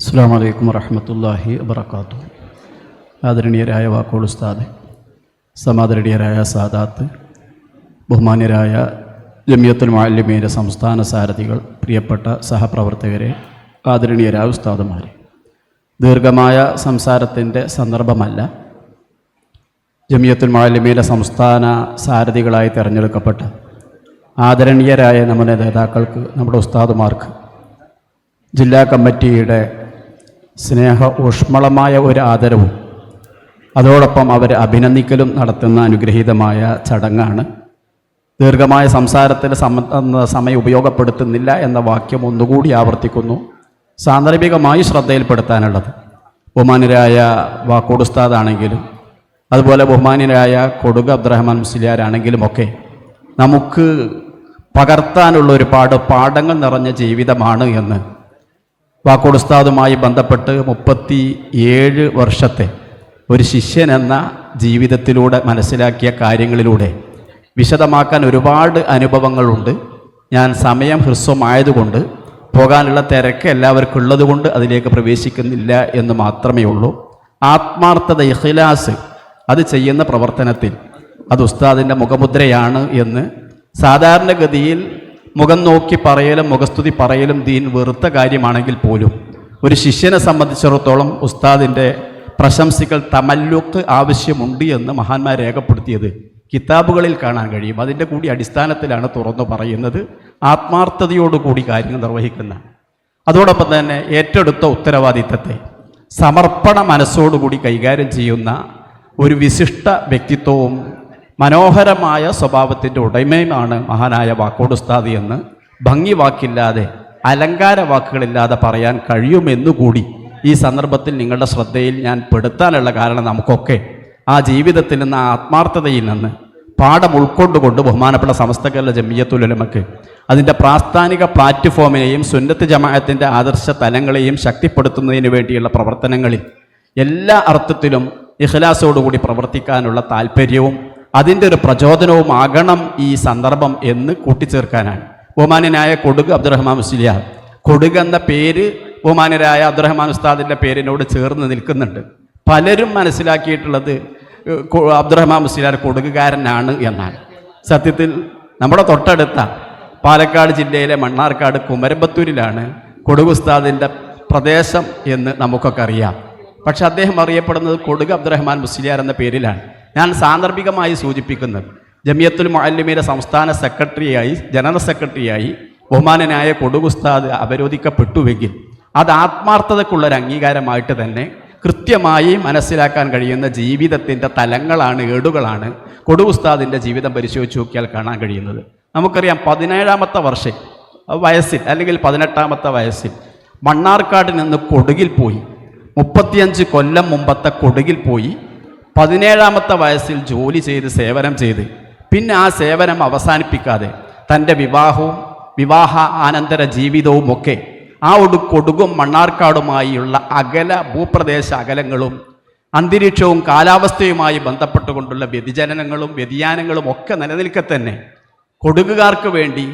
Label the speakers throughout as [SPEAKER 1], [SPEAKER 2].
[SPEAKER 1] അസ്സാം വലൈക്കും വറഹമത്തല്ലാഹി വബർക്കാത്തു ആദരണീയരായ വാക്കോൾ ഉസ്താദ് സമാദരണീയരായ സാദാത്ത് ബഹുമാന്യരായ ജമിയത്തുൽ മാലിമീന്റെ സംസ്ഥാന സാരഥികൾ പ്രിയപ്പെട്ട സഹപ്രവർത്തകരെ ആദരണീയരായ ഉസ്താദുമാർ ദീർഘമായ സംസാരത്തിന്റെ സന്ദർഭമല്ല ജമിയത്തുൽ മാലിമീന്റെ സംസ്ഥാന സാരഥികളായി തിരഞ്ഞെടുക്കപ്പെട്ട ആദരണീയരായ നമ്മുടെ നേതാക്കൾക്ക് നമ്മുടെ ഉസ്താദുമാർക്ക് ജില്ലാ കമ്മിറ്റിയുടെ സ്നേഹ ഊഷ്മളമായ ഒരു ആദരവും. അതോടൊപ്പം അവർ അഭിനന്ദിക്കലും നടത്തുന്ന അനുഗ്രഹീതമായ ചടങ്ങാണ്. ദീർഘമായ സംസാരത്തിൽ സമ സമയം ഉപയോഗപ്പെടുത്തുന്നില്ല എന്ന വാക്യം ഒന്നുകൂടി ആവർത്തിക്കുന്നു. സാന്ദർഭികമായി ശ്രദ്ധയിൽപ്പെടുത്താനുള്ളത്. ബഹുമാനരായ വാക്കോട് ഉസ്താദാണെങ്കിലും അതുപോലെ ബഹുമാനരായ കൊടുക അബ്ദുറഹ്മാൻ മുസ്ലിയാരാണെങ്കിലും ഒക്കെ നമുക്ക് പകർത്താനുള്ള ഒരുപാട് പാഠങ്ങൾ നിറഞ്ഞ ജീവിതമാണ് എന്ന് വാക്കോട് ഉസ്താദുമായി ബന്ധപ്പെട്ട് മുപ്പത്തി ഏഴ് വർഷത്തെ ഒരു ശിഷ്യൻ എന്ന ജീവിതത്തിലൂടെ മനസ്സിലാക്കിയ കാര്യങ്ങളിലൂടെ വിശദമാക്കാൻ ഒരുപാട് അനുഭവങ്ങളുണ്ട്. ഞാൻ സമയം ഹ്രസ്വമായതുകൊണ്ട് പോകാനുള്ള തിരക്ക് എല്ലാവർക്കും ഉള്ളതുകൊണ്ട് അതിലേക്ക് പ്രവേശിക്കുന്നില്ല എന്ന് മാത്രമേ ഉള്ളൂ. ആത്മാർത്ഥത ഇഖ്ലാസ് അത് ചെയ്യുന്ന പ്രവർത്തനത്തിൽ അത് ഉസ്താദിന്റെ മുഖമുദ്രയാണ് എന്ന് സാധാരണഗതിയിൽ മുഖം നോക്കി പറയലും മുഖസ്തുതി പറയലും ദീൻ വെറുത്ത കാര്യമാണെങ്കിൽ പോലും. ഒരു ശിഷ്യനെ സംബന്ധിച്ചിടത്തോളം ഉസ്താദിന്റെ പ്രശംസികൾ തമല്ലുക്ക് ആവശ്യമുണ്ട് എന്ന് മഹാന്മാർ രേഖപ്പെടുത്തിയത് കിതാബുകളിൽ കാണാൻ കഴിയും. അതിന്റെ കൂടി അടിസ്ഥാനത്തിലാണ് തുറന്നു പറയുന്നത്. ആത്മാർത്ഥതയോടുകൂടി കാര്യങ്ങൾ നിർവഹിക്കുന്ന. അതോടൊപ്പം തന്നെ ഏറ്റെടുത്ത ഉത്തരവാദിത്തത്തെ സമർപ്പണ മനസ്സോടുകൂടി കൈകാര്യം ചെയ്യുന്ന ഒരു വിശിഷ്ട വ്യക്തിത്വവും മനോഹരമായ സ്വഭാവത്തിന്റെ ഉടമയുമാണ് മഹാനായ വാക്കോടുസ്താദി എന്ന് ഭംഗി വാക്കില്ലാതെ അലങ്കാര വാക്കുകളില്ലാതെ പറയാൻ കഴിയുമെന്നുകൂടി ഈ സന്ദർഭത്തിൽ നിങ്ങളുടെ ശ്രദ്ധയിൽ ഞാൻ പെടുത്താനുള്ള കാരണം നമുക്കൊക്കെ ആ ജീവിതത്തിൽ നിന്ന് ആ ആത്മാർത്ഥതയിൽ നിന്ന് പാഠം ഉൾക്കൊണ്ടുകൊണ്ട് ബഹുമാനപ്പെട്ട സമസ്തകളിലെ ജമിയത്തുലമക്ക് അതിന്റെ പ്രാസ്ഥാനിക പ്ലാറ്റ്ഫോമിനെയും സുന്നത്ത് ജമാഅത്തിന്റെ ആദർശ തലങ്ങളെയും ശക്തിപ്പെടുത്തുന്നതിന് വേണ്ടിയുള്ള പ്രവർത്തനങ്ങളിൽ എല്ലാ അർത്ഥത്തിലും ഇഖ്ലാസോടുകൂടി പ്രവർത്തിക്കാനുള്ള താല്പര്യവും അതിന്റെ ഒരു പ്രചോദനവും ആകണം ഈ സന്ദർഭം എന്ന് കൂട്ടിച്ചേർക്കാനാണ്. ബഹുമാനായ കൊടുക് അബ്ദുറഹ്മാൻ മുസ്ലിയാർ കൊടുക് എന്ന പേര് ബഹുമാനരായ അബ്ദുറഹ്മാൻ ഉസ്താദിന്റെ പേരിനോട് ചേർന്ന് നിൽക്കുന്നുണ്ട്. പലരും മനസ്സിലാക്കിയിട്ടുള്ളത് അബ്ദുറഹ്മാൻ മുസ്ലിയാർ കൊടുകുകാരനാണ് എന്നാണ്. സത്യത്തിൽ നമ്മുടെ തൊട്ടടുത്ത പാലക്കാട് ജില്ലയിലെ മണ്ണാർക്കാട് കുമരമ്പത്തൂരിലാണ് കൊടുക് ഉസ്താദിന്റെ പ്രദേശം എന്ന് നമുക്കൊക്കെ അറിയാം. പക്ഷെ അദ്ദേഹം അറിയപ്പെടുന്നത് കൊടുക് അബ്ദുറഹ്മാൻ മുസ്ലിയാർ എന്ന പേരിലാണ്. ഞാൻ സാന്ദർഭികമായി സൂചിപ്പിക്കുന്നത് ജമിയത്തുൽ മുഅല്ലിമീന്റെ സംസ്ഥാന സെക്രട്ടറിയായി ജനറൽ സെക്രട്ടറിയായി ബഹുമാനനായ കൊടുകുസ്താദ് അവരോധിക്കപ്പെട്ടുവെങ്കിൽ അത് ആത്മാർത്ഥതക്കുള്ള ഒരു അംഗീകാരമായിട്ട് തന്നെ കൃത്യമായി മനസ്സിലാക്കാൻ കഴിയുന്ന ജീവിതത്തിന്റെ തലങ്ങളാണ് ഏടുകളാണ് കൊടുകുസ്താദിന്റെ ജീവിതം പരിശോധിച്ച് നോക്കിയാൽ കാണാൻ കഴിയുന്നത്. നമുക്കറിയാം പതിനേഴാമത്തെ വർഷം വയസ്സിൽ അല്ലെങ്കിൽ പതിനെട്ടാമത്തെ വയസ്സിൽ മണ്ണാർക്കാട് നിന്ന് കൊടുകിൽ പോയി മുപ്പത്തിയഞ്ച് കൊല്ലം മുമ്പത്തെ കൊടുകിൽ പോയി പതിനേഴാമത്തെ വയസ്സിൽ ജോലി ചെയ്ത് സേവനം ചെയ്ത് പിന്നെ ആ സേവനം അവസാനിപ്പിക്കാതെ തന്റെ വിവാഹവും വിവാഹ ആനന്തര ജീവിതവും ഒക്കെ ആ ഒരു കൊടുകും മണ്ണാർക്കാടുമായുള്ള അകല ഭൂപ്രദേശ അകലങ്ങളും അന്തരീക്ഷവും കാലാവസ്ഥയുമായി ബന്ധപ്പെട്ടുകൊണ്ടുള്ള വ്യതിചലനങ്ങളും വ്യതിയാനങ്ങളും ഒക്കെ നിലനിൽക്കെ തന്നെ കൊടുകുകാർക്ക് വേണ്ടി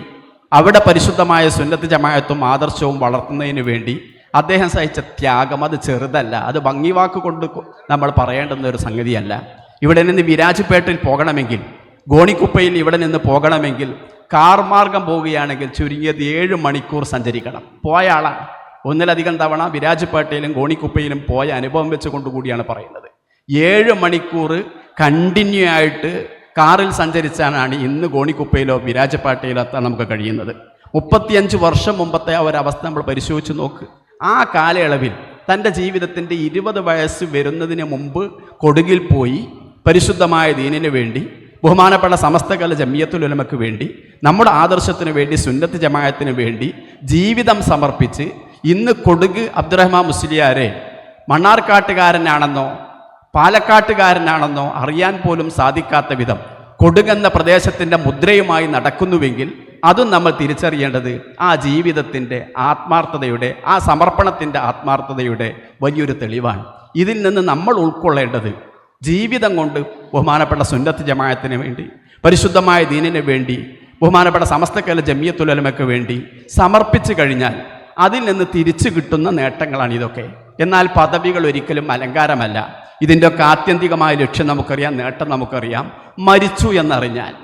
[SPEAKER 1] അവിടെ പരിശുദ്ധമായ സുന്നത്ത് ജമായത്തും ആദർശവും വളർത്തുന്നതിന് വേണ്ടി അദ്ദേഹം സഹിച്ച ത്യാഗം അത് ചെറുതല്ല. അത് ഭംഗി വാക്ക് കൊണ്ട് നമ്മൾ പറയേണ്ടുന്ന ഒരു സംഗതിയല്ല. ഇവിടെ നിന്ന് വിരാജ്പേട്ടിൽ പോകണമെങ്കിൽ ഗോണിക്കുപ്പയിൽ ഇവിടെ നിന്ന് പോകണമെങ്കിൽ കാർ മാർഗം പോവുകയാണെങ്കിൽ ചുരുങ്ങിയത് ഏഴ് മണിക്കൂർ സഞ്ചരിക്കണം. പോയ ആളാണ് ഒന്നിലധികം തവണ വിരാജ്പേട്ടയിലും ഗോണിക്കുപ്പയിലും പോയ അനുഭവം വെച്ചുകൊണ്ടുകൂടിയാണ് പറയുന്നത്. ഏഴ് മണിക്കൂർ കണ്ടിന്യൂ ആയിട്ട് കാറിൽ സഞ്ചരിച്ചാണ് ഇന്ന് ഗോണിക്കുപ്പയിലോ വിരാജപ്പാട്ടയിലോ എത്താൻ നമുക്ക് കഴിയുന്നത്. മുപ്പത്തിയഞ്ച് വർഷം മുമ്പത്തെ ആ ഒരവസ്ഥ നമ്മൾ പരിശോധിച്ച് നോക്ക്. ആ കാലയളവിൽ തന്റെ ജീവിതത്തിന്റെ ഇരുപത് വയസ്സ് വരുന്നതിന് മുമ്പ് കൊടുകിൽ പോയി പരിശുദ്ധമായ ദീനിന് വേണ്ടി ബഹുമാനപ്പെട്ട സമസ്തകല ജമിയത്തുലമയ്ക്ക് വേണ്ടി നമ്മുടെ ആദർശത്തിന് വേണ്ടി സുന്നത്ത് ജമായത്തിന് വേണ്ടി ജീവിതം സമർപ്പിച്ച് ഇന്ന് കൊടുക് അബ്ദുറഹ്മാൻ മുസ്ലിയാരെ മണ്ണാർക്കാട്ടുകാരനാണെന്നോ പാലക്കാട്ടുകാരനാണെന്നോ അറിയാൻ പോലും സാധിക്കാത്ത വിധം കൊടുകെന്ന പ്രദേശത്തിന്റെ മുദ്രയുമായി നടക്കുന്നുവെങ്കിൽ അതും നമ്മൾ തിരിച്ചറിയേണ്ടത് ആ ജീവിതത്തിന്റെ ആത്മാർത്ഥതയുടെ ആ സമർപ്പണത്തിന്റെ ആത്മാർത്ഥതയുടെ വലിയൊരു തെളിവാണ്. ഇതിൽ നിന്ന് നമ്മൾ ഉൾക്കൊള്ളേണ്ടത് ജീവിതം കൊണ്ട് ബഹുമാനപ്പെട്ട സുന്നത്ത് ജമായത്തിന് വേണ്ടി പരിശുദ്ധമായ ദീനിന് വേണ്ടി ബഹുമാനപ്പെട്ട സമസ്തക്കല ജമിയത്തുലമയ്ക്ക് വേണ്ടി സമർപ്പിച്ചു കഴിഞ്ഞാൽ അതിൽ നിന്ന് തിരിച്ചു കിട്ടുന്ന നേട്ടങ്ങളാണ് ഇതൊക്കെ. എന്നാൽ പദവികൾ ഒരിക്കലും അലങ്കാരമല്ല. ഇതിന്റെയൊക്കെ ആത്യന്തികമായ ലക്ഷ്യം നമുക്കറിയാം നേട്ടം നമുക്കറിയാം. മരിച്ചു എന്നറിഞ്ഞാൽ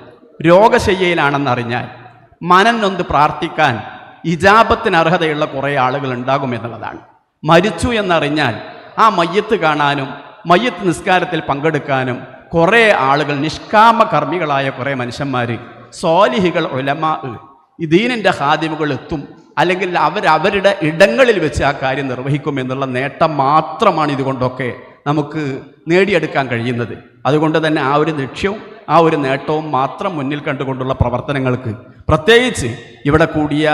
[SPEAKER 1] രോഗശയ്യയിലാണെന്നറിഞ്ഞാൽ മനം നൊന്ത് പ്രാർത്ഥിക്കാൻ ഇജാബത്തിന് അർഹതയുള്ള കുറേ ആളുകൾ ഉണ്ടാകും എന്നുള്ളതാണ്. മരിച്ചു എന്നറിഞ്ഞാൽ ആ മയ്യത്ത് കാണാനും മയ്യത്ത് നിസ്കാരത്തിൽ പങ്കെടുക്കാനും കുറേ ആളുകൾ നിഷ്കാമ കർമ്മികളായ കുറേ മനുഷ്യന്മാർ സോലിഹികൾ ഒലമാ ദീനിന്റെ ഹാദിമുകൾ എത്തും. അല്ലെങ്കിൽ അവർ അവരുടെ ഇടങ്ങളിൽ വെച്ച് ആ കാര്യം നിർവഹിക്കും എന്നുള്ള നേട്ടം മാത്രമാണ് ഇതുകൊണ്ടൊക്കെ നമുക്ക് നേടിയെടുക്കാൻ കഴിയുന്നത്. അതുകൊണ്ട് തന്നെ ആ ഒരു ലക്ഷ്യവും ആ ഒരു നേട്ടവും മാത്രം മുന്നിൽ കണ്ടുകൊണ്ടുള്ള പ്രവർത്തനങ്ങൾക്ക് പ്രത്യേകിച്ച് ഇവിടെ കൂടിയ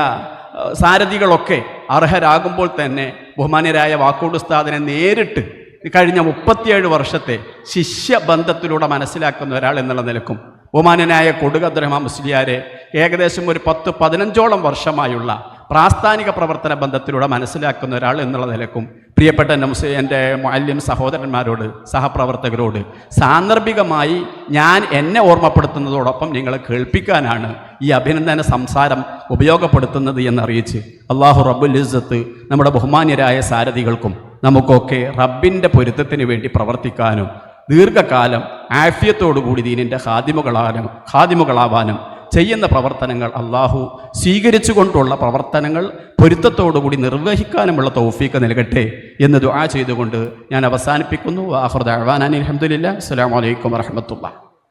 [SPEAKER 1] സാരഥികളൊക്കെ അർഹരാകുമ്പോൾ തന്നെ ബഹുമാന്യരായ വാക്കോട് ഉസ്താദിനെ നേരിട്ട് കഴിഞ്ഞ മുപ്പത്തിയേഴ് വർഷത്തെ ശിഷ്യബന്ധത്തിലൂടെ മനസ്സിലാക്കുന്ന ഒരാൾ എന്നുള്ള നിലക്കും ബഹുമാനനായ കൊടുകദ്രഹ മുസ്ലിയാരെ ഏകദേശം ഒരു പത്ത് പതിനഞ്ചോളം വർഷമായുള്ള പ്രാസ്ഥാനിക പ്രവർത്തന ബന്ധത്തിലൂടെ മനസ്സിലാക്കുന്ന ഒരാൾ എന്നുള്ള നിലക്കും പ്രിയപ്പെട്ട എന്റെ എന്റെ മാലിന്യം സഹോദരന്മാരോട് സഹപ്രവർത്തകരോട് സാന്ദർഭികമായി ഞാൻ എന്നെ ഓർമ്മപ്പെടുത്തുന്നതോടൊപ്പം നിങ്ങളെ കേൾപ്പിക്കാനാണ് ഈ അഭിനന്ദന സംസാരം ഉപയോഗപ്പെടുത്തുന്നത് എന്നറിയിച്ച് അള്ളാഹു റബ്ബുൽ ഇസ്സത്ത് നമ്മുടെ ബഹുമാന്യരായ സാരഥികൾക്കും നമുക്കൊക്കെ റബ്ബിന്റെ പൊരുത്തത്തിന് വേണ്ടി പ്രവർത്തിക്കാനും ദീർഘകാലം ആഫ്യത്തോടുകൂടി ദീനിന്റെ ഹാദിമുകളാനും ഹാദിമുകളാവാനും ചെയ്യുന്ന പ്രവർത്തനങ്ങൾ അള്ളാഹു സ്വീകരിച്ചു കൊണ്ടുള്ള പ്രവർത്തനങ്ങൾ പൊരുത്തത്തോടുകൂടി നിർവഹിക്കാനുമുള്ള തൗഫീക്ക് നൽകട്ടെ എന്ന് ദുആ ചെയ്തുകൊണ്ട് ഞാൻ അവസാനിപ്പിക്കുന്നു. വാഹുദ് അഹ്വാനാനി അഹമ്മദില്ല അസ്സാം വലൈക്കും വറഹമത്തുള്ള